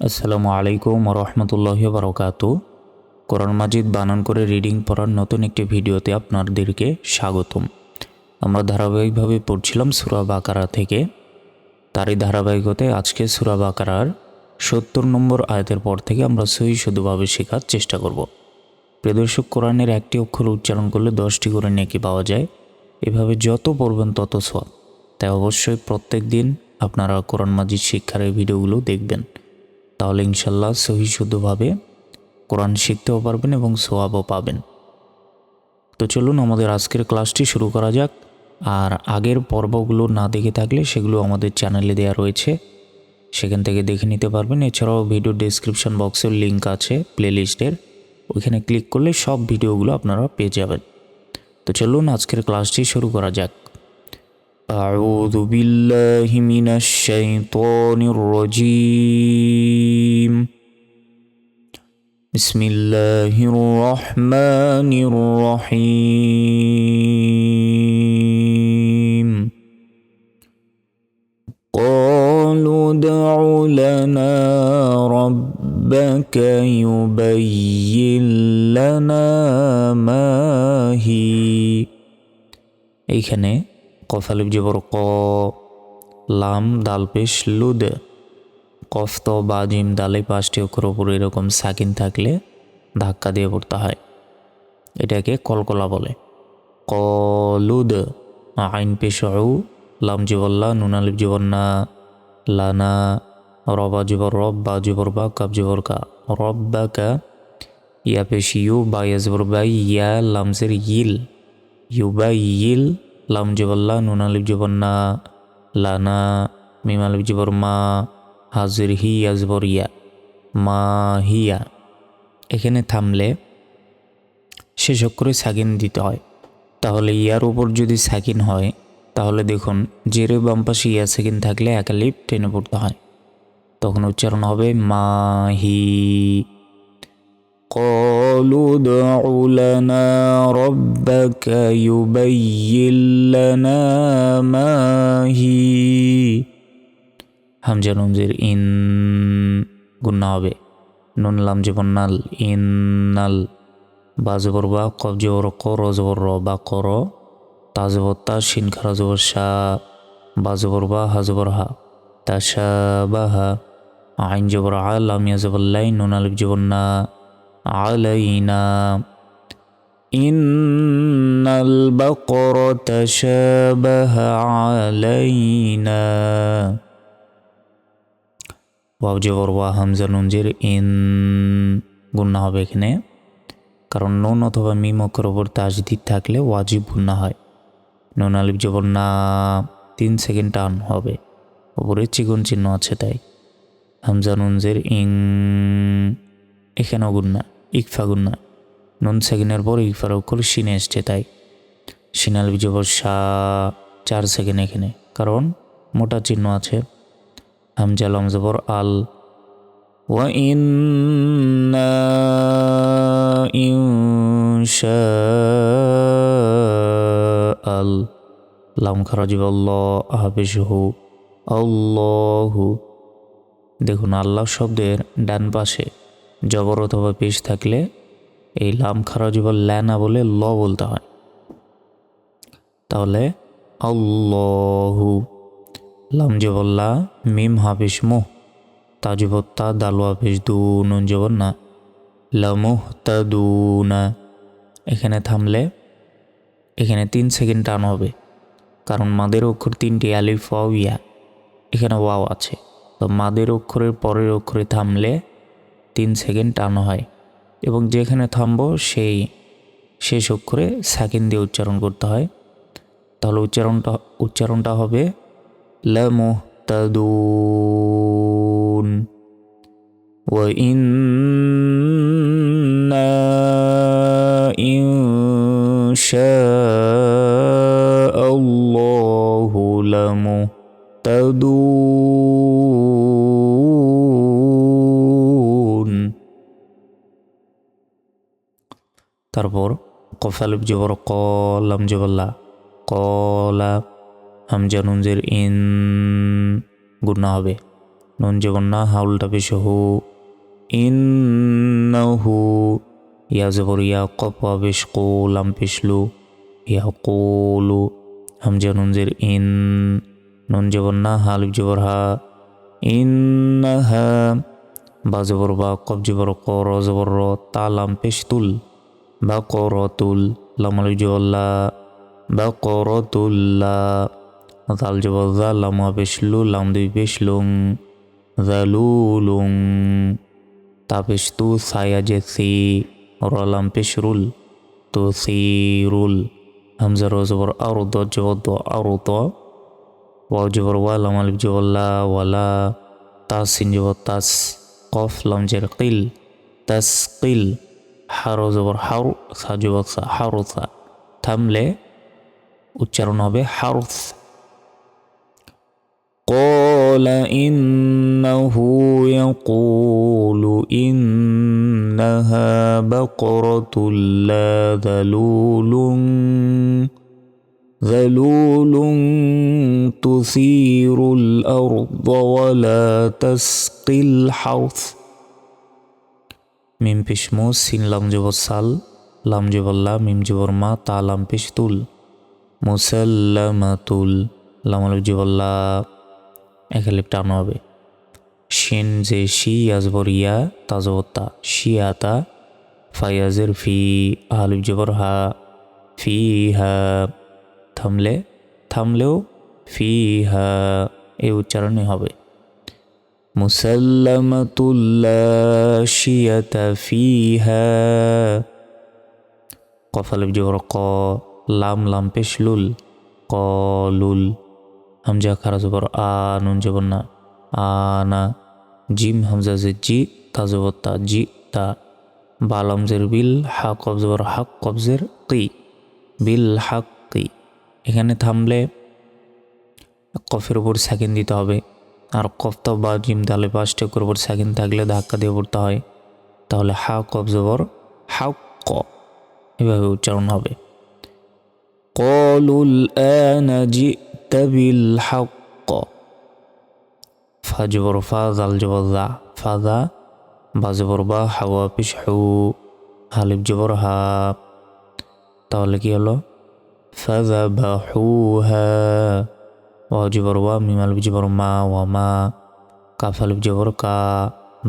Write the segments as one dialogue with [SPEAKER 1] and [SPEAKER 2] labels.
[SPEAKER 1] আসসালামু আলাইকুম রহমতুল্লাহ বারকাত কোরআন মাজিদ বানান করে রিডিং পড়ার নতুন একটি ভিডিওতে আপনাদেরকে স্বাগতম। আমরা ধারাবাহিকভাবে পড়ছিলাম সুরা বাকারা থেকে। তারই ধারাবাহিকতায় আজকে সুরা বাকারার সত্তর নম্বর আয়াতের পর থেকে আমরা সহি শুধুভাবে শেখার চেষ্টা করব। প্রিয়দর্শক কোরআনের একটি অক্ষর উচ্চারণ করলে দশটি করে নেকি পাওয়া যায়। এভাবে যত পড়বেন তত সব তাই অবশ্যই প্রত্যেক দিন আপনারা কোরআন মাজিদ শিক্ষার এই ভিডিওগুলো দেখবেন। তাহলে ইনশাল্লাহ সহি শুদ্ধভাবে কোরআন শিখতেও পারবেন এবং সোয়াবও পাবেন। তো চলুন আমাদের আজকের ক্লাসটি শুরু করা যাক। আর আগের পর্বগুলো না দেখে থাকলে সেগুলো আমাদের চ্যানেলে দেওয়া রয়েছে। সেখান থেকে দেখে নিতে পারবেন। এছাড়াও ভিডিও ডেসক্রিপশন বক্সের লিঙ্ক আছে প্লেলিস্টের ওইখানে ক্লিক করলে সব ভিডিওগুলো আপনারা পেয়ে যাবেন। তো চলুন আজকের ক্লাসটি শুরু করা যাক। أعوذ بالله من الشيطان الرجيم بسم الله الرحمن الرحيم قالوا ادع لنا ربك يبين لنا ما هي এইখানে জবর ক, লাম, দাল পেশ, লুদ। কফ তো বা জিম, দালে পাঁচটি অক্ষর ওপর এরকম সাকিন থাকলে ধাক্কা দিয়ে পড়তে হয়। এটাকে কলকলা বলে। কলুদ আইন পেশ লাম জীবল্লা নুনালিব জীবন্না লানা রবা জীবর রব, বা জীবর বা কাব জীবর কা, রব, বা কা, ইয়া পেশ, ইউ, বা ইয়া জীবর বা ইয়া লামসের ইল, ইউ, বা ইল লাম জবল্লা নুন আলিফ জবন্না লানা মিম আলিফ জবর মা, হাজির হি আজবর ইয়া, মা হিয়া এখানে থামলে শেষ অক্ষরে সাকিন দিতে হয়। তাহলে ইয়ার উপর যদি সাকিন হয়, তাহলে দেখুন জেরে বাম পাশে ইয়া সাকিন থাকলে একালিপ টেনে পড়তে হয়। তখন উচ্চারণ হবে মাহি قالوا ادع لنا ربك يبين لنا ما هي হামজা নুনজের ইন গুন্না হবে নুন লাম জীবন নাল ইন্নাল বা জবর বা কব জবর ক র জবর র বা কর তা জবর তা শিন খারা জবর সা বা জবর বা হা জবর হা তা সা বা হা আইন জবর আ লামিয়া জবর লাই নুন আলিফ জবর না علينا إن البقرة تشابه علينا ওয়াও জবর ওয়া হামজা নুনজের ইন গুন্না হবে এখানে কারণ নুন অথবা মিম অক্ষর ওপর তাজদিদ থাকলে ওয়াজিব গুন্না হয় নুন আলিফ জবর না তিন সেকেন্ড টান হবে ওপরে চিকন চিহ্ন আছে তাই হামজা নুনজের ইং এখানেও গুন্না ইকফা গুন্না নুন সেকেন্ডের পর ইকফার অক্ষর সিনে এসছে, তাই সিনাল বিজবর সা চার সেকেন্ড এখানে। কারণ মোটা চিহ্ন আছে। হামজা লমজবর আল। ওয়া ইন আল। লাম খারাজিব আল্লাহ হাফিজ হু আল্লাহু। দেখুন, আল্লাহ শব্দের ডান পাশে জবর অথবা পেশ থাকলে এই লাম খারাজিব ল্যানা বলে ল বলতে হয়। তাহলে আল্লাহু লাম জবল্লা মিম হাফিস মুহ তাজবত্তা দালু হাফিস দু, নুন জবর না লামুহ তাদুনা এখানে থামলে এখানে তিন সেকেন্ড টান হবে, কারণ মাদের অক্ষর তিনটি আলিফ ইয়া, এখানে ওয়াও আছে। তো মাদের অক্ষরের পরের অক্ষরে থামলে তিন সেকেন্ড টান হয় এবং যেখানে থামবো সেই শেষ অক্ষরে সেকেন্ড দিয়ে উচ্চারণ করতে হয় তাহলে উচ্চারণটা উচ্চারণটা হবে লামুহতাদুন وإن কফালিব জবর কলাম জবল্লা কলা হামজা নুনজের ইন গুণা হবে। নুন যেমন না হাউলটা পেশ হু। ইন্নাহু, ইয়া জবর, ইয়া কপা বেশ কোলাম পেশলু ইয়া কোলু হামজা নুন জের ইন, নুন জবর না হালিফ জবর হা। ইন্নাহা, বা জবর বা কব জবর ক, র জবর র, তা লাম বা ক র তুল লাম আলিফ জবর লা বা ক র তুল্লা দাল জবর দা লামা পেশ লু লাম দুই পেশ লুং জালুলুং। তা পেশ তু সায়া যে সি, র লাম পেশ তো সি রুল হামজা র জবর আর দ জবর দ আর দ ওয়াও জবর ওয়া লাম আলিফ ওয়ালা তাস সিন জবর তাস, কফ লাম জের কিল, তাস কিল। হার জবর হার সা জবর সা হার সা থামলে উচ্চারণ হবে হারুস قال إنه يقول إنها بقرة لا ذلول ذلول تثير الأرض ولا تسقي الحرث মিম পেশমু সিন লাম জবর সাল, লাম জবর লা, মিম জবর মা, তা লাম পেশ তুল। মুসাল্লামাতুল, লাম আলিফ জবর লা এক আলিফ টানো হবে। শিন যে শি আজবর ইয়া তাজবত্তা শিয়াতা ফায়াজের ফি আলিফ জবর হা, ফি হা, থামলে, থামলেও ফি হা, এই উচ্চারণই হবে। শিয়াতা ফিহা কফালিফ জবর ক লাম লাম পেশলুল কলুল হামজা খারা জবর আ নুন জবর না আনা জিম হামজা যে জি তা জবর তা জি তা বাল হা কব জবর হাক কবজের কি বিল হাক কি এখানে থামলে কফের উপর সেকেন্ড দিতে হবে। আর কফতা বা জিম তাহলে পাঁচটাকের উপর সেকেন্ড থাকলে ধাক্কা দিয়ে পড়তে হয় তাহলে হা কব জবর হা ক এভাবে উচ্চারণ হবে قالوا الآن جئت بالحق فجبر فاز الجبر ذا فذا বাজবর বা হাওয়া পিস হু হালিফ জবর হা তাহলে কি হলো ফাজা বা হু হা ওয়া জবর ওয়া মিম আলিফ জবর মা ওয়া মা কাফ আলিফ জবর কা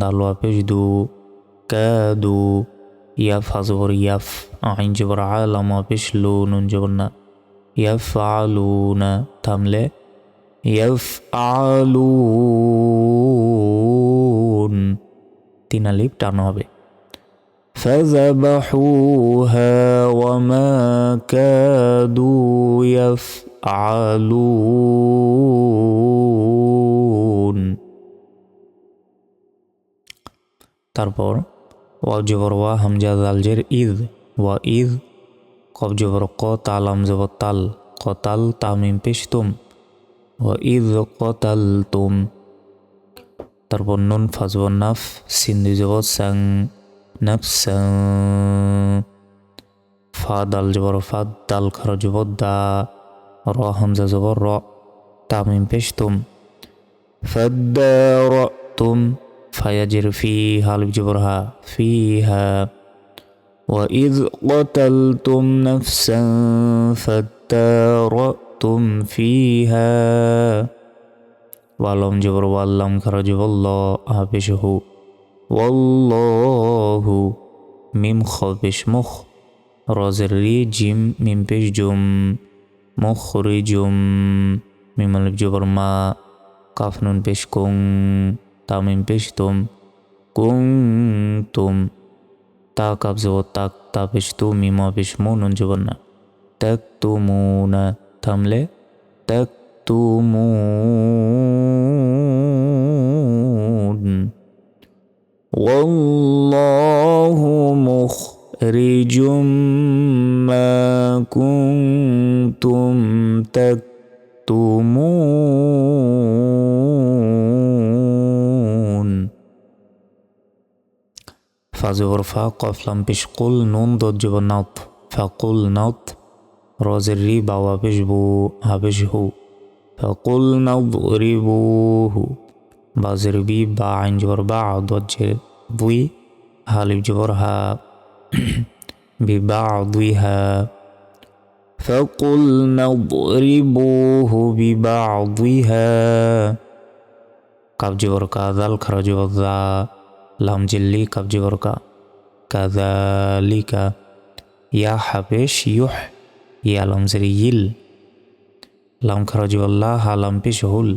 [SPEAKER 1] দাল ওয়া পেশ দু কাদু ইয়াফ হাজবর ইয়াফ আইন জবর আলাম ওয়া পেশ লু নুন জবর না ইয়াফ আলুনা থামলে ইয়াফ আলুন তিন আলিফ টানো হবে فذبحوها وما كادوا يفعلون তারপর ওয়া জবর ওয়া, হামজা জালজের ঈদ ওয়া ঈদ কব জবর ক, তাল, আম জবর তাল কতাল তামিম পেশ, তুম, ওয়া ঈদ কতাল তুম। তারপর নুন ফাজব নাফ সিন্ধু জবর, সাং নাফসাং ফা, দাল জবর ফাদ দাল, খার, জবর, দা। را همزه زغر را بشتم فدارتم فيجر فيها الجبرها فيها. وإذ قتلتم نفسا فادارأتم فيها. ولم جبر ولم خرج والله أبشه والله ميم خبش مخ. رازر جيم ميم بيش جم জিম মিম পেশ জুম মুখ রি জুম মিম আলিফ জবর মা কাফ নুন পেশ কুং তামিম পেশ তুম কুং তুম তা কাপ জবর তাক তা পেশ তু মিমা পেশ মু নুন জবর না তাক তু মু না থামলে তাক تكتمون والله مخرج زور فا قف لم بش قل نون دوت جبر نوت فقل نوت روز الري باوا بش بو هبش هو فقل نضربوه بازربي با عين جبر باع دوت جبوي هالب جبرها ببعضها فقلنا اضربوه ببعضها كاب جبر كذا الكرج والذا জবর দা লাম জিল্লি কাব জবর কা কাদালিকা ইয়া হাফেশ ইউহ ইয়া লাম জের ইল লাম খারা জবর লা হা লাম পেশ হুল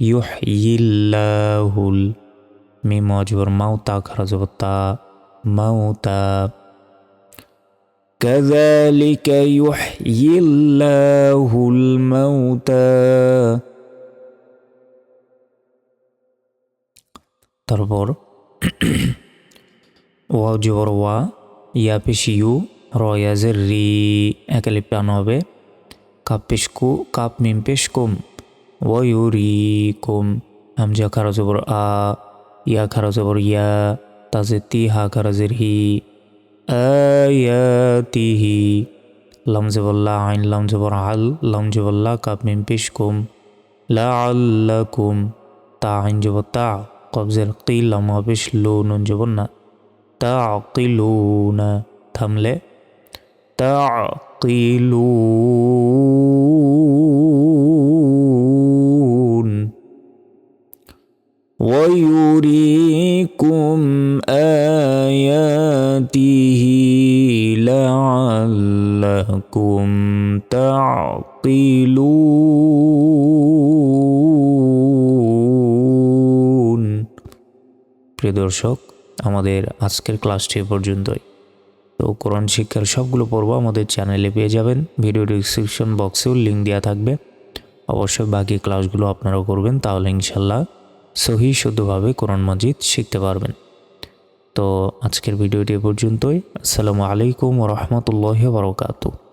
[SPEAKER 1] ইউহ ইল্লাহুল মিম জবর মাউতা খারা জবর তা মাউতা كذلك يحيي الله الموتى তারপর ওয়া জবর ওয়া, ইয়া পেশ ইউ রয়াজের রি একালি প্রাণ হবে। কাপ কু, কাপ মিম পেশ কুম ওয়ুরি কুম। হামজা খারা জবর আ, ইয়া খারা জবর ইয়া তাজে তি হা খারাজের হি। আয়াতিহি লাম জবল্লা আইন, লাম জবর আল, লাম জবল্লা কাপ মিম পেশ কুম, লা আল্লাকুম তা আইন জবর তা। কবজের কিল মহাবেশ লো নুন জবর না তা আকিলুনা থামলে তা আকিলুন প্রিয় দর্শক, আমাদের আজকের ক্লাসটি পর্যন্তই। তো কোরআন শিক্ষার সবগুলো পর্ব আমাদের চ্যানেলে পেয়ে যাবেন। ভিডিও ডিসক্রিপশন বক্সেও লিঙ্ক দেওয়া থাকবে। অবশ্যই বাকি ক্লাসগুলো আপনারাও করবেন, তাহলে ইনশাল্লাহ সহি শুদ্ধভাবে কোরআন মাজিদ শিখতে পারবেন। তো আজকের ভিডিওটি পর্যন্তই। আসসালামু আলাইকুম রহমতুল্লাহ বরকাতু